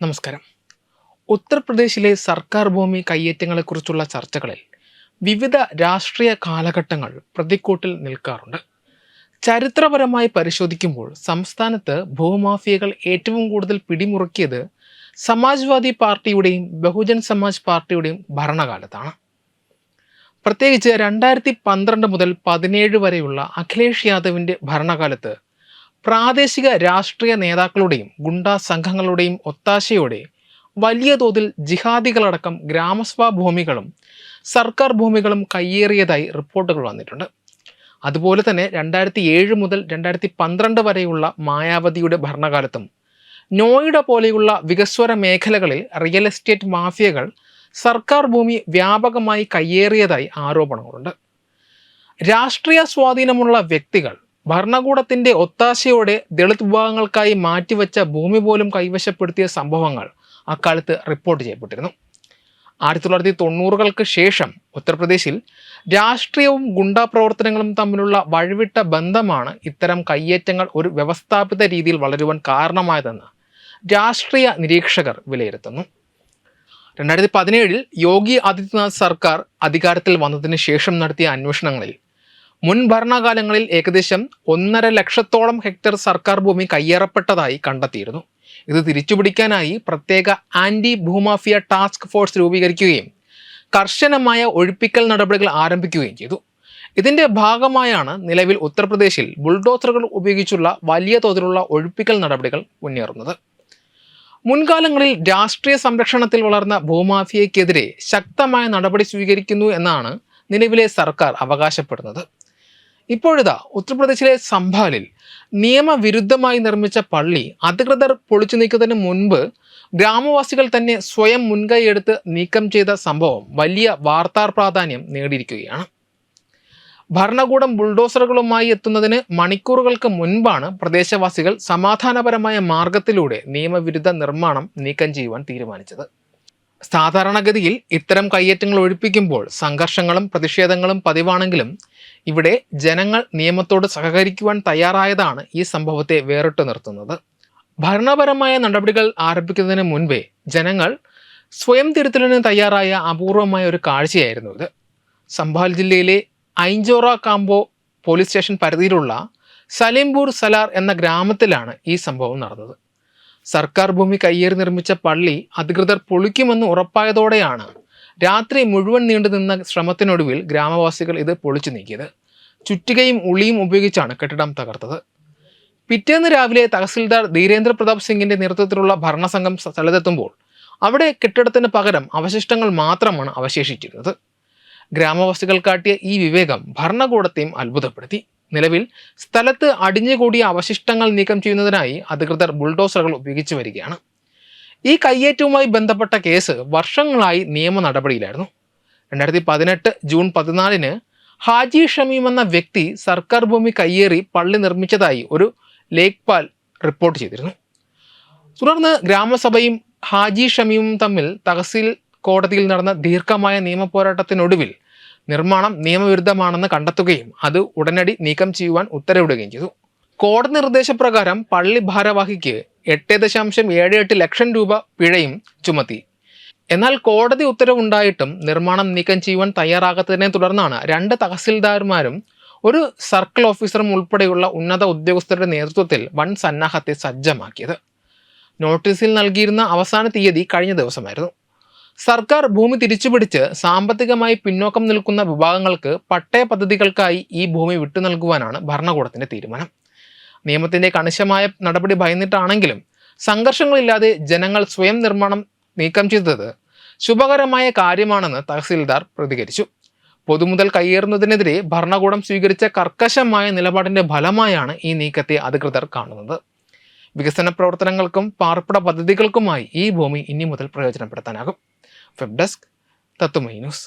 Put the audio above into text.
നമസ്കാരം. ഉത്തർപ്രദേശിലെ സർക്കാർ ഭൂമി കയ്യേറ്റങ്ങളെക്കുറിച്ചുള്ള ചർച്ചകളിൽ വിവിധ രാഷ്ട്രീയ കാലഘട്ടങ്ങൾ പ്രതിക്കൂട്ടിൽ നിൽക്കാറുണ്ട്. ചരിത്രപരമായി പരിശോധിക്കുമ്പോൾ സംസ്ഥാനത്ത് ഭൂമാഫിയകൾ ഏറ്റവും കൂടുതൽ പിടിമുറുക്കിയത് സമാജ്വാദി പാർട്ടിയുടെയും ബഹുജൻ സമാജ് പാർട്ടിയുടെയും ഭരണകാലത്താണ്. പ്രത്യേകിച്ച് രണ്ടായിരത്തി പന്ത്രണ്ട് മുതൽ പതിനേഴ് വരെയുള്ള അഖിലേഷ് യാദവിന്റെ ഭരണകാലത്ത് പ്രാദേശിക രാഷ്ട്രീയ നേതാക്കളുടെയും ഗുണ്ടാ സംഘങ്ങളുടെയും ഒത്താശയോടെ വലിയ തോതിൽ ജിഹാദികളടക്കം ഗ്രാമസഭാ ഭൂമികളും സർക്കാർ ഭൂമികളും കയ്യേറിയതായി റിപ്പോർട്ടുകൾ വന്നിട്ടുണ്ട്. അതുപോലെ തന്നെ രണ്ടായിരത്തി ഏഴ് മുതൽ രണ്ടായിരത്തി പന്ത്രണ്ട് വരെയുള്ള മായാവതിയുടെ ഭരണകാലത്തും നോയിഡ പോലെയുള്ള വികസ്വര മേഖലകളിൽ റിയൽ എസ്റ്റേറ്റ് മാഫിയകൾ സർക്കാർ ഭൂമി വ്യാപകമായി കയ്യേറിയതായി ആരോപണങ്ങളുണ്ട്. രാഷ്ട്രീയ സ്വാധീനമുള്ള വ്യക്തികൾ ഭരണകൂടത്തിന്റെ ഒത്താശയോടെ ദളിത് വിഭാഗങ്ങൾക്കായി മാറ്റിവെച്ച ഭൂമി പോലും കൈവശപ്പെടുത്തിയ സംഭവങ്ങൾ അക്കാലത്ത് റിപ്പോർട്ട് ചെയ്യപ്പെട്ടിരുന്നു. ആയിരത്തി തൊള്ളായിരത്തി തൊണ്ണൂറുകൾക്ക് ശേഷം ഉത്തർപ്രദേശിൽ രാഷ്ട്രീയവും ഗുണ്ടാ പ്രവർത്തനങ്ങളും തമ്മിലുള്ള വഴിവിട്ട ബന്ധമാണ് ഇത്തരം കയ്യേറ്റങ്ങൾ ഒരു വ്യവസ്ഥാപിത രീതിയിൽ വളരുവാൻ കാരണമായതെന്ന് രാഷ്ട്രീയ നിരീക്ഷകർ വിലയിരുത്തുന്നു. രണ്ടായിരത്തി പതിനേഴിൽ യോഗി ആദിത്യനാഥ് സർക്കാർ അധികാരത്തിൽ വന്നതിന് ശേഷം നടത്തിയ അന്വേഷണങ്ങളിൽ മുൻ ഭരണകാലങ്ങളിൽ ഏകദേശം ഒന്നര ലക്ഷത്തോളം ഹെക്ടർ സർക്കാർ ഭൂമി കയ്യേറപ്പെട്ടതായി കണ്ടെത്തിയിരുന്നു. ഇത് തിരിച്ചുപിടിക്കാനായി പ്രത്യേക ആന്റി ഭൂമാഫിയ ടാസ്ക് ഫോഴ്സ് രൂപീകരിക്കുകയും കർശനമായ ഒഴിപ്പിക്കൽ നടപടികൾ ആരംഭിക്കുകയും ചെയ്തു. ഇതിന്റെ ഭാഗമായാണ് നിലവിൽ ഉത്തർപ്രദേശിൽ ബുൾഡോസറുകൾ ഉപയോഗിച്ചുള്ള വലിയ തോതിലുള്ള ഒഴിപ്പിക്കൽ നടപടികൾ മുന്നേറുന്നത്. മുൻകാലങ്ങളിൽ രാഷ്ട്രീയ സംരക്ഷണത്തിൽ വളർന്ന ഭൂമാഫിയയ്ക്കെതിരെ ശക്തമായ നടപടി സ്വീകരിക്കുന്നു എന്നാണ് നിലവിലെ സർക്കാർ അവകാശപ്പെടുന്നത്. ഇപ്പോഴിതാ ഉത്തർപ്രദേശിലെ സംഭാലിൽ നിയമവിരുദ്ധമായി നിർമ്മിച്ച പള്ളി അധികൃതർ പൊളിച്ചു നീക്കുന്നതിന് മുൻപ് ഗ്രാമവാസികൾ തന്നെ സ്വയം മുൻകൈയെടുത്ത് നീക്കം ചെയ്ത സംഭവം വലിയ വാർത്താ പ്രാധാന്യം നേടിയിരിക്കുകയാണ്. ഭരണകൂടം ബുൾഡോസറുകളുമായി എത്തുന്നതിന് മണിക്കൂറുകൾക്ക് മുൻപാണ് പ്രദേശവാസികൾ സമാധാനപരമായ മാർഗത്തിലൂടെ നിയമവിരുദ്ധ നിർമ്മാണം നീക്കം ചെയ്യുവാൻ തീരുമാനിച്ചത്. സാധാരണഗതിയിൽ ഇത്തരം കയ്യേറ്റങ്ങൾ ഒഴിപ്പിക്കുമ്പോൾ സംഘർഷങ്ങളും പ്രതിഷേധങ്ങളും പതിവാണെങ്കിലും ഇവിടെ ജനങ്ങൾ നിയമത്തോട് സഹകരിക്കുവാൻ തയ്യാറായതാണ് ഈ സംഭവത്തെ വേറിട്ട് നിർത്തുന്നത്. ഭരണപരമായ നടപടികൾ ആരംഭിക്കുന്നതിന് മുൻപേ ജനങ്ങൾ സ്വയം തിരുത്തലിന് തയ്യാറായ അപൂർവമായ ഒരു കാഴ്ചയായിരുന്നു ഇത്. സംഭാൽ ജില്ലയിലെ ഐഞ്ചോറ കാമ്പോ പോലീസ് സ്റ്റേഷൻ പരിധിയിലുള്ള സലീംപൂർ സലാർ എന്ന ഗ്രാമത്തിലാണ് ഈ സംഭവം നടന്നത്. സർക്കാർ ഭൂമി കയ്യേറി നിർമ്മിച്ച പള്ളി അധികൃതർ പൊളിക്കുമെന്ന് ഉറപ്പായതോടെയാണ് രാത്രി മുഴുവൻ നീണ്ടു നിന്ന ശ്രമത്തിനൊടുവിൽ ഗ്രാമവാസികൾ ഇത് പൊളിച്ചു നീക്കിയത്. ചുറ്റികയും ഉളിയും ഉപയോഗിച്ചാണ് കെട്ടിടം തകർത്തത്. പിറ്റേന്ന് രാവിലെ തഹസിൽദാർ ധീരേന്ദ്ര പ്രതാപ് സിംഗിന്റെ നേതൃത്വത്തിലുള്ള ഭരണസംഘം സ്ഥലത്തെത്തുമ്പോൾ അവിടെ കെട്ടിടത്തിന് പകരം അവശിഷ്ടങ്ങൾ മാത്രമാണ് അവശേഷിച്ചിരുന്നത്. ഗ്രാമവാസികൾ കാട്ടിയ ഈ വിവേകം ഭരണകൂടത്തെയും അത്ഭുതപ്പെടുത്തി. നിലവിൽ സ്ഥലത്ത് അടിഞ്ഞുകൂടിയ അവശിഷ്ടങ്ങൾ നീക്കം ചെയ്യുന്നതിനായി അധികൃതർ ബുൾഡോസറുകൾ ഉപയോഗിച്ചു വരികയാണ്. ഈ കയ്യേറ്റവുമായി ബന്ധപ്പെട്ട കേസ് വർഷങ്ങളായി നിയമ നടപടിയിലായിരുന്നു. രണ്ടായിരത്തി പതിനെട്ട് ജൂൺ പതിനാലിന് ഹാജി ഷമീം എന്ന വ്യക്തി സർക്കാർ ഭൂമി കയ്യേറി പള്ളി നിർമ്മിച്ചതായി ഒരു ലേഖ്പാൽ റിപ്പോർട്ട് ചെയ്തിരുന്നു. തുടർന്ന് ഗ്രാമസഭയും ഹാജി ഷമീമും തമ്മിൽ തഹസീൽ കോടതിയിൽ നടന്ന ദീർഘമായ നിയമ പോരാട്ടത്തിനൊടുവിൽ നിർമ്മാണം നിയമവിരുദ്ധമാണെന്ന് കണ്ടെത്തുകയും അത് ഉടനടി നീക്കം ചെയ്യുവാൻ ഉത്തരവിടുകയും ചെയ്തു. കോടതി നിർദ്ദേശപ്രകാരം പള്ളി ഭാരവാഹിക്ക് എട്ട് ദശാംശം ഏഴ് എട്ട് ലക്ഷം രൂപ പിഴയും ചുമത്തി. എന്നാൽ കോടതി ഉത്തരവുണ്ടായിട്ടും നിർമ്മാണം നീക്കം ചെയ്യുവാൻ തയ്യാറാകാത്തതിനെ തുടർന്നാണ് രണ്ട് തഹസിൽദാർമാരും ഒരു സർക്കിൾ ഓഫീസറും ഉൾപ്പെടെയുള്ള ഉന്നത ഉദ്യോഗസ്ഥരുടെ നേതൃത്വത്തിൽ വൻ സന്നാഹത്തെ സജ്ജമാക്കിയത്. നോട്ടീസിൽ നൽകിയിരുന്ന അവസാന തീയതി കഴിഞ്ഞ ദിവസമായിരുന്നു. സർക്കാർ ഭൂമി തിരിച്ചുപിടിച്ച് സാമ്പത്തികമായി പിന്നോക്കം നിൽക്കുന്ന വിഭാഗങ്ങൾക്ക് പട്ടയ പദ്ധതികൾക്കായി ഈ ഭൂമി വിട്ടു നൽകുവാനാണ് ഭരണകൂടത്തിന്റെ തീരുമാനം. നിയമത്തിന്റെ കണിശമായ നടപടി ഭയന്നിട്ടാണെങ്കിലും സംഘർഷങ്ങളില്ലാതെ ജനങ്ങൾ സ്വയം നിർമ്മാണം നീക്കം ചെയ്തത് ശുഭകരമായ കാര്യമാണെന്ന് തഹസീൽദാർ പ്രതികരിച്ചു. പൊതുമുതൽ കയ്യേറുന്നതിനെതിരെ ഭരണകൂടം സ്വീകരിച്ച കർക്കശമായ നിലപാടിന്റെ ഫലമായാണ് ഈ നീക്കത്തെ അധികൃതർ കാണുന്നത്. വികസന പ്രവർത്തനങ്ങൾക്കും പാർപ്പിട പദ്ധതികൾക്കുമായി ഈ ഭൂമി ഇനി മുതൽ പ്രയോജനപ്പെടുത്താനാകും. Web desk news